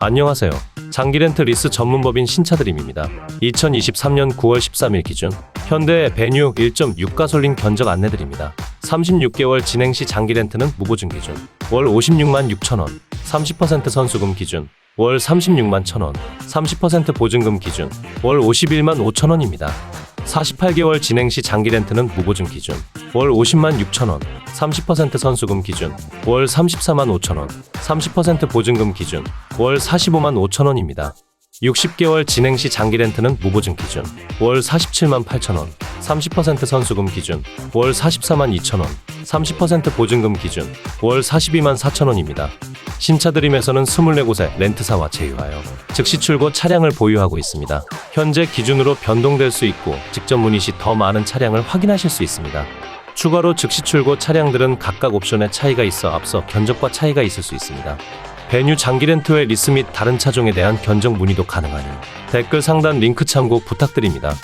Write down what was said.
안녕하세요. 장기 렌트 리스 전문법인 신차드림입니다. 2023년 9월 13일 기준 현대 베뉴 1.6 가솔린 견적 안내드립니다. 36개월 진행 시 장기 렌트는 무보증 기준 월 56만 6천 원, 30% 선수금 기준 월 36만 1천 원, 30% 보증금 기준 월 51만 5천 원입니다. 48개월 진행 시 장기 렌트는 무보증 기준. 월 50만 6천 원, 30% 선수금 기준. 월 34만 5천 원, 30% 보증금 기준. 월 45만 5천 원입니다. 60개월 진행 시 장기 렌트는 무보증 기준. 월 47만 8천 원, 30% 선수금 기준. 월 44만 2천 원, 30% 보증금 기준. 월 42만 4천 원입니다. 신차 드림에서는 24곳에 렌트사와 제휴하여 즉시 출고 차량을 보유하고 있습니다. 현재 기준으로 변동될 수 있고 직접 문의 시 더 많은 차량을 확인하실 수 있습니다. 추가로 즉시 출고 차량들은 각각 옵션에 차이가 있어 앞서 견적과 차이가 있을 수 있습니다. 베뉴 장기 렌트의 리스 및 다른 차종에 대한 견적 문의도 가능하니 댓글 상단 링크 참고 부탁드립니다.